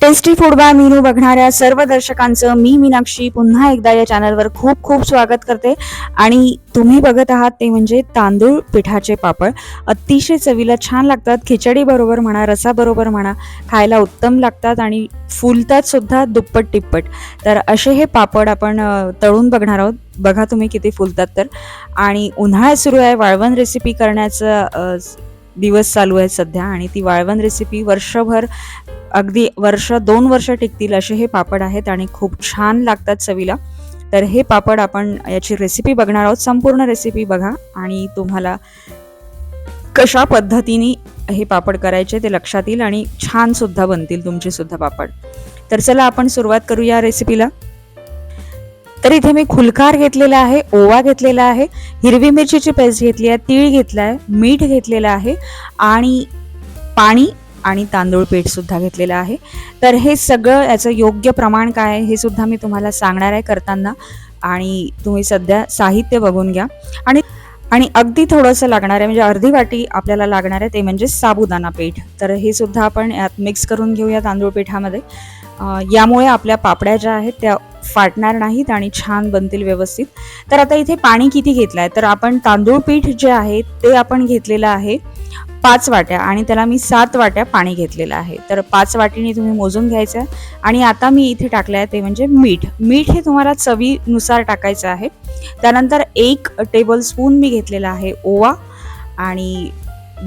Tasty food by Meenu बघणाऱ्या सर्व दर्शकांचं मी मीनाक्षी पुन्हा एकदा या चॅनलवर खूप खूप स्वागत करते. आणि तुम्ही बघत आहात ते म्हणजे तांदूळ पिठाचे पापड. अतिशय चवीला छान लागतात. खिचडी बरोबर म्हणा रसाबरोबर म्हणा खायला उत्तम लागतात आणि फुलतात सुद्धा दुप्पट टिप्पट तर असे हे पापड आपण तळून बघणार आहोत. बघा तुम्ही किती फुलतात तर. आणि उन्हाळा सुरू आहे वाळवण रेसिपी करण्याचं दिवस चालू आहे सध्या आणि ती वाळवण रेसिपी वर्षभर अगदी वर्ष दोन वर्ष टिकतील असे हे पापड आहेत आणि खूप छान लागतात चवीला. तर हे पापड आपण याची रेसिपी बघणार आहोत. संपूर्ण रेसिपी बघा आणि तुम्हाला कशा पद्धतीने हे पापड करायचे ते लक्षात येईल आणि छानसुद्धा बनतील तुमचे सुद्धा पापड. तर चला आपण सुरुवात करूया रेसिपीला तर इथे मी खुलकार घेतलेला आहे ओवा घेतलेला आहे हिरवी मिरचीची पेस्ट घेतली आहे तीळ घेतला आहे मीठ घेतलेलं आहे आणि पाणी आणि तांदूळ पीठ सुद्धा घेतलेलं आहे. तर हे सगळं याचं योग्य प्रमाण काय आहे हे सुद्धा मी तुम्हाला सांगणार आहे करताना. आणि तुम्ही सध्या साहित्य बघून घ्या. आणि आणि अगदी थोडंसं लागणार आहे म्हणजे अर्धी वाटी आपल्याला लागणार आहे ते म्हणजे साबुदाणा पीठ. तर हे सुद्धा आपण यात मिक्स करून घेऊया तांदूळ पिठामध्ये. यामुळे आपल्या पापड्या ज्या आहेत त्या फाटणार नाहीत आणि छान बनतील व्यवस्थित. तर आता इथे पाणी किती घेतलं आहे तर आपण तांदूळ पीठ जे आहे ते आपण घेतलेलं आहे. पाच वाट्या आणि त्याला मी सात वाट्या पाणी घेतलेलं आहे. तर पाच वाटीने तुम्ही मोजून घ्यायचं आहे आणि आता मी इथे टाकलं आहे ते म्हणजे मीठ. मीठ हे तुम्हाला चवीनुसार टाकायचं आहे. त्यानंतर एक टेबल स्पून मी घेतलेला आहे ओवा आणि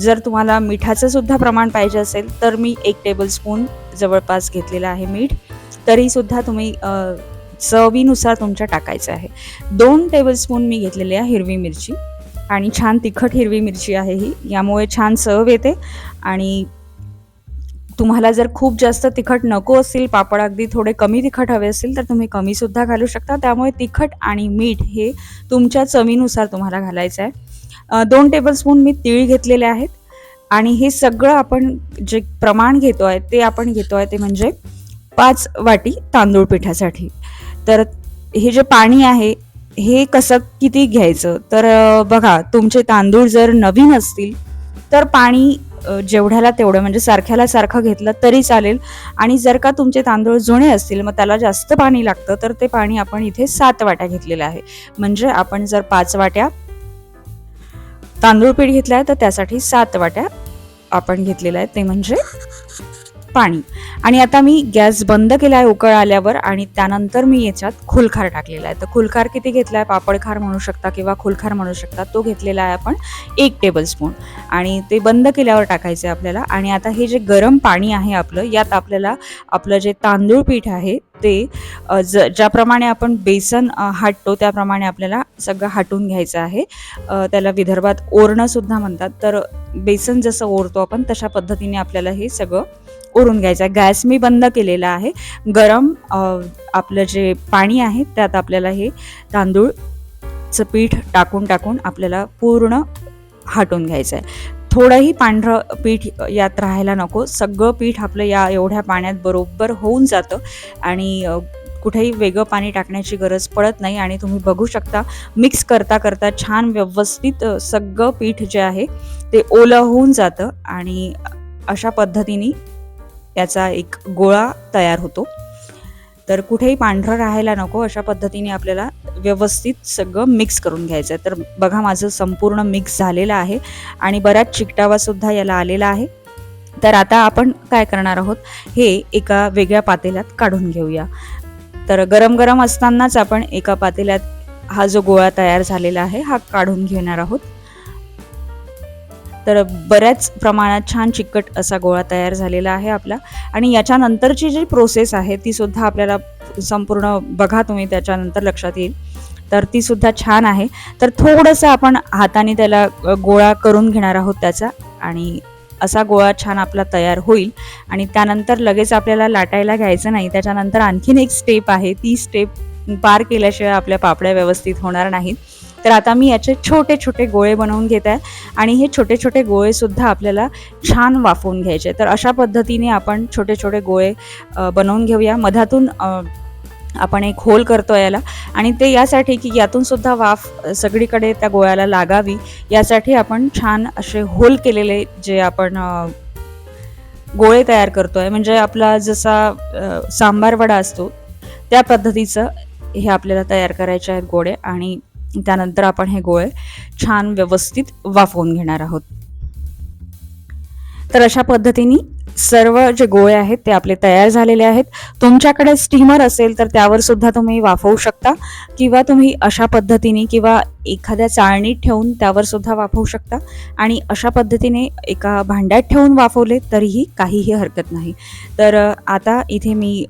जर तुम्हाला मिठाचं सुद्धा प्रमाण पाहिजे असेल तर मी एक टेबल स्पून जवळपास घेतलेलं आहे मीठ. तरीसुद्धा तुम्ही चवीनुसार तुमच्या टाकायचं आहे. दोन टेबलस्पून मी घेतलेली आहे हिरवी मिरची. आणि छान तिखट हिरवी मिरची आहे ही. यामुळे छान चव येते. आणि तुम्हाला जर खूप जास्त तिखट नको असतील पापड अगदी थोडे कमी तिखट हवे असतील तर तुम्ही कमीसुद्धा घालू शकता. त्यामुळे तिखट आणि मीठ हे तुमच्या चवीनुसार तुम्हाला घालायचं आहे दोन टेबलस्पून मी तीळ घेतलेले आहेत. आणि हे सगळं आपण जे प्रमाण घेतो आहे ते आपण घेतो आहे ते म्हणजे पाच वाटी तांदूळ पिठासाठी. तर हे जे पाणी आहे हे कसं किती घ्यायचं? तर बघा तुमचे तांदूळ जर नवीन असतील तर पाणी जेवढ्याला तेवढं म्हणजे सारख्याला सारखं घेतलं तरी चालेल. आणि जर का तुमचे तांदूळ जुने असतील मग त्याला जास्त पाणी लागतं तर ते पाणी आपण इथे सात वाट्या घेतलेलं आहे. म्हणजे आपण जर पाच वाट्या तांदूळ पीठ घेतलं आहे तर त्यासाठी सात वाट्या आपण घेतलेलं आहे. ते म्हणजे पाणी. आणि आता मी गॅस बंद केला आहे उकळ आल्यावर आणि त्यानंतर मी याच्यात खुलखार टाकलेला आहे. तर खुलखार किती घेतला आहे पापडखार म्हणू शकता किंवा खुलखार म्हणू शकता तो घेतलेला आहे आपण एक टेबलस्पून आणि ते बंद केल्यावर टाकायचं आहे आपल्याला. आणि आता हे जे गरम पाणी आहे आपलं यात आपल्याला आपलं जे तांदूळ पीठ आहे ते ज ज्याप्रमाणे आपण बेसन हाटतो त्याप्रमाणे आपल्याला सगळं हाटून घ्यायचं आहे. त्याला विदर्भात ओरणंसुद्धा म्हणतात. तर बेसन जसं ओरतो आपण तशा पद्धतीने आपल्याला हे सगळं ओरून घ्यायचं. आहे गॅस मी बंद केलेला आहे. गरम आपलं जे पाणी आहे त्यात आपल्याला हे तांदूळचं पीठ टाकून टाकून आपल्याला पूर्ण हाटून घ्यायचं आहे थोडंही पांढरं पीठ यात राहायला नको. सगळं पीठ आपलं या एवढ्या पाण्यात बरोबर होऊन जातं आणि कुठेही वेगळं पाणी टाकण्याची गरज पडत नाही आणि तुम्ही बघू शकता मिक्स करता करता छान व्यवस्थित सगळं पीठ जे आहे ते ओलं होऊन जातं आणि अशा पद्धतीने याचा एक गोळा तयार होतो. तर कुठेही पांढरं राहायला नको अशा पद्धतीने आपल्याला व्यवस्थित सगळं मिक्स करून घ्यायचं आहे तर बघा माझं संपूर्ण मिक्स झालेलं आहे आणि बराच चिकटावासुद्धा याला आलेला आहे. तर आता आपण काय करणार आहोत? हे एका वेगळ्या पातेल्यात काढून घेऊया. तर गरम गरम असतानाच आपण एका पातेल्यात हा जो गोळा तयार झालेला आहे हा काढून घेणार आहोत. तर बऱ्याच प्रमाणात छान चिकट असा गोळा तयार झालेला आहे आपला. आणि याच्यानंतरची जी प्रोसेस आहे ती सुद्धा आपल्याला संपूर्ण बघा तुम्ही त्याच्यानंतर लक्षात येईल. तर ती सुद्धा छान आहे. तर थोडंसं आपण हाताने त्याला गोळा करून घेणार आहोत त्याचा आणि असा गोळा छान आपला तयार होईल. आणि त्यानंतर लगेच आपल्याला लाटायला घ्यायचं नाही. त्याच्यानंतर आणखीन एक स्टेप आहे. ती स्टेप पार केल्याशिवाय आपल्या पापड्या व्यवस्थित होणार नाहीत. तर आता मी याचे छोटे छोटे गोळे बनवून घेत आहे. आणि हे छोटे छोटे गोळे सुद्धा आपल्याला छान वाफवून घ्यायचे तर अशा पद्धतीने आपण छोटे छोटे गोळे बनवून घेऊया. मधातून आपण एक होल करतो याला. आणि ते यासाठी की यातून सुद्धा वाफ सगळीकडे त्या गोळ्याला लागावी. यासाठी आपण छान असे होल केलेले जे आपण गोळे तयार करतोय. म्हणजे आपला जसा सांबार वडा असतो त्या पद्धतीचं हे आपल्याला तयार करायचे आहेत गोळे. आणि त्यानंतर आपण हे गोळे छान व्यवस्थित वाफवून घेणार आहोत. तर अशा पद्धतीने सर्व जे गोळे आहेत ते आपले तयार झालेले आहेत. तुमच्याकडे स्टीमर असेल तर त्यावर सुद्धा तुम्ही वाफवू शकता किंवा तुम्ही अशा पद्धतीने किंवा एखाद्या चाळणीत ठेवून त्यावर सुद्धा वाफवू शकता. आणि अशा पद्धतीने एका भांड्यात ठेवून वाफवले तरीही काहीही हरकत नाही. तर आता इथे मी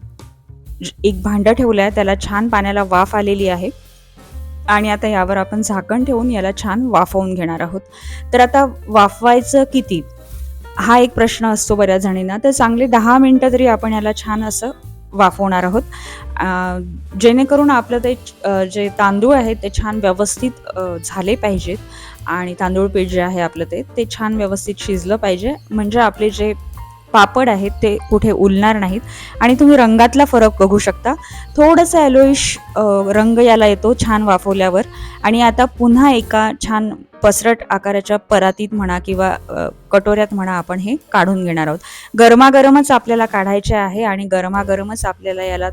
एक भांडं ठेवलं आहे त्याला छान पाण्याला वाफ आलेली आहे. आणि आता यावर आपण झाकण ठेवून याला छान वाफवून घेणार आहोत. तर आता वाफवायचं किती? हा एक प्रश्न असतो बऱ्याच जणींना. तर चांगले दहा मिनटं तरी आपण याला छान असं वाफवणार आहोत. जेणेकरून आपलं ते जे तांदूळ आहेत ते छान व्यवस्थित झाले पाहिजेत. आणि तांदूळ पीठ जे आहे आपलं ते ते छान व्यवस्थित शिजलं पाहिजे. म्हणजे आपले जे पापड आहेत ते कुठे उलणार नाहीत. आणि तुम्ही रंगातला फरक बघू शकता. थोडंसं ॲलोइश रंग याला येतो छान वाफवल्यावर. आणि आता पुन्हा एका छान पसरट आकाराच्या परातीत म्हणा किंवा कटोऱ्यात म्हणा आपण हे काढून घेणार आहोत. गरमागरमच आपल्याला काढायचे आहे आणि गरमागरमच आपल्याला याला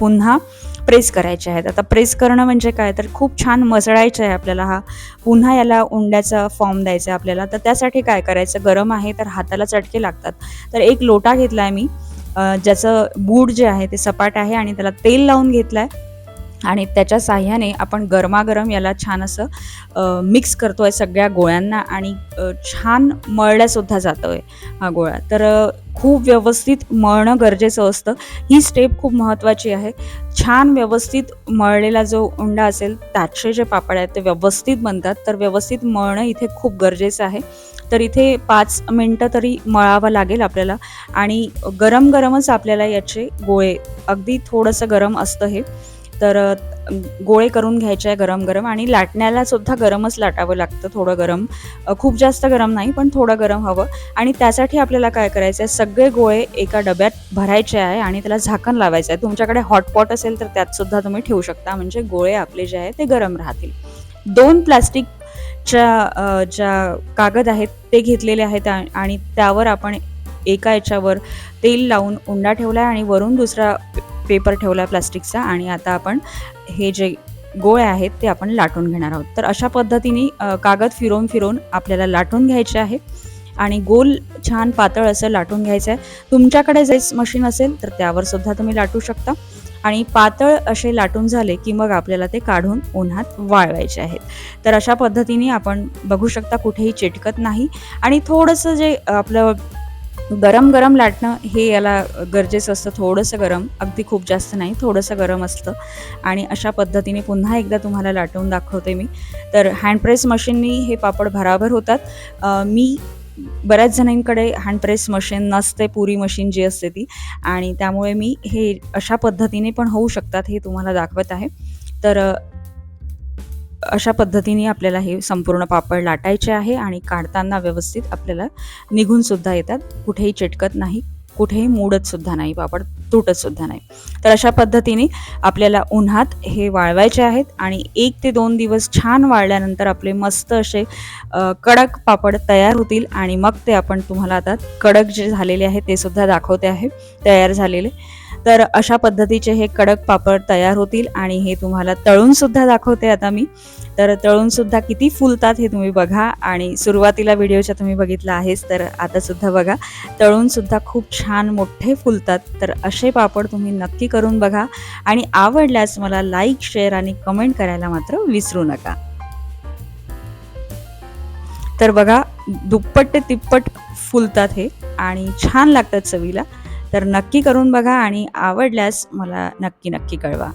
पुन्हा प्रेस करायचे आहेत. आता प्रेस करणं म्हणजे काय? तर खूप छान मसळायचं आहे आपल्याला हा. पुन्हा याला उंड्याचा फॉर्म द्यायचा आहे आपल्याला. तर त्यासाठी काय करायचं? गरम आहे तर हाताला चटके लागतात. तर एक लोटा घेतला आहे मी ज्याचं बूड जे आहे ते सपाट आहे आणि त्याला तेल लावून घेतलं आहे आणि त्याच्या साह्याने आपण गरमागरम याला छान असं मिक्स करतो आहे सगळ्या गोळ्यांना आणि छान मळल्यासुद्धा जातो आहे हा गोळा. तर खूप व्यवस्थित मळणं गरजेचं असतं. ही स्टेप खूप महत्त्वाची आहे. छान व्यवस्थित मळलेला जो उंडा असेल त्याचे जे पापड आहेत ते व्यवस्थित बनतात. तर व्यवस्थित मळणं इथे खूप गरजेचं आहे. तर इथे पाच मिनटं तरी मळावं लागेल आपल्याला आणि गरम गरमच आपल्याला याचे गोळे अगदी थोडंसं गरम असतं हे. तर गोळे करून घ्यायचे आहे गरम गरम आणि लाटण्याला सुद्धा गरमच लाटावं लागतं थोडं गरम. खूप जास्त गरम नाही पण थोडं गरम हवं. आणि त्यासाठी आपल्याला काय करायचं आहे सगळे गोळे एका डब्यात भरायचे आहे आणि त्याला झाकण लावायचं आहे. तुमच्याकडे हॉटपॉट असेल तर त्यात सुद्धा तुम्ही ठेवू शकता म्हणजे गोळे आपले जे आहे ते गरम राहतील. दोन प्लास्टिकच्या ज्या कागद आहेत ते घेतलेले आहेत आणि त्यावर आपण एका याच्यावर तेल लावून उंडा ठेवला आहे आणि वरून दुसरा पेपर ठेवला आहे प्लास्टिकचा आणि आता आपण हे जे गोळे आहेत ते आपण लाटून घेणार आहोत. तर अशा पद्धतीने कागद फिरवून फिरवून आपल्याला लाटून घ्यायचे आहे आणि गोल छान पातळ असं लाटून घ्यायचं आहे. तुमच्याकडे जेस मशीन असेल तर त्यावर सुद्धा तुम्ही लाटू शकता आणि पातळ असे लाटून झाले की मग आपल्याला ते काढून उन्हात वाळवायचे आहेत. तर अशा पद्धतीने आपण बघू शकता कुठेही चिटकत नाही आणि थोडंसं जे आपलं गरम गरम लाटणं हे याला गरजेचं असतं. थोडंसं गरम अगदी खूप जास्त नाही थोडंसं गरम असतं. आणि अशा पद्धतीने पुन्हा एकदा तुम्हाला लाटवून दाखवते मी. तर हँड प्रेस मशीननी हे पापड भराभर होतात. मी बऱ्याच जणांकडे हँड प्रेस मशीन नसते पुरी मशीन जी असते ती. आणि त्यामुळे मी हे अशा पद्धतीने पण होऊ शकतात हे तुम्हाला दाखवत आहे. तर अशा पद्धतीने आपल्याला हे संपूर्ण पापड लाटायचे आहे आणि काढताना व्यवस्थित आपल्याला निघूनसुद्धा येतात. कुठेही चिटकत नाही कुठेही मूडतसुद्धा नाही पापड तुटतसुद्धा नाही. तर अशा पद्धतीने आपल्याला उन्हात हे वाळवायचे आहेत आणि एक ते दोन दिवस छान वाळल्यानंतर आपले मस्त असे कडक पापड तयार होतील आणि मग ते आपण तुम्हाला आता कडक जे झालेले आहे ते सुद्धा दाखवते आहे तयार झालेले. तर अशा पद्धतीचे हे कडक पापड तयार होतील आणि हे तुम्हाला तळून सुद्धा दाखवते आता मी. तर तळून सुद्धा किती फुलतात हे तुम्ही बघा आणि सुरुवातीला व्हिडिओच्या तुम्ही बघितला आहेच तर आता सुद्धा बघा. तळून सुद्धा खूप छान मोठे फुलतात. तर असे पापड तुम्ही नक्की करून बघा आणि आवडल्यास मला लाईक शेअर आणि कमेंट करायला मात्र विसरू नका. तर बघा दुप्पट ते तिप्पट फुलतात हे आणि छान लागतात चवीला. तर नक्की करून बघा आणि आवडल्यास मला नक्की नक्की कळवा.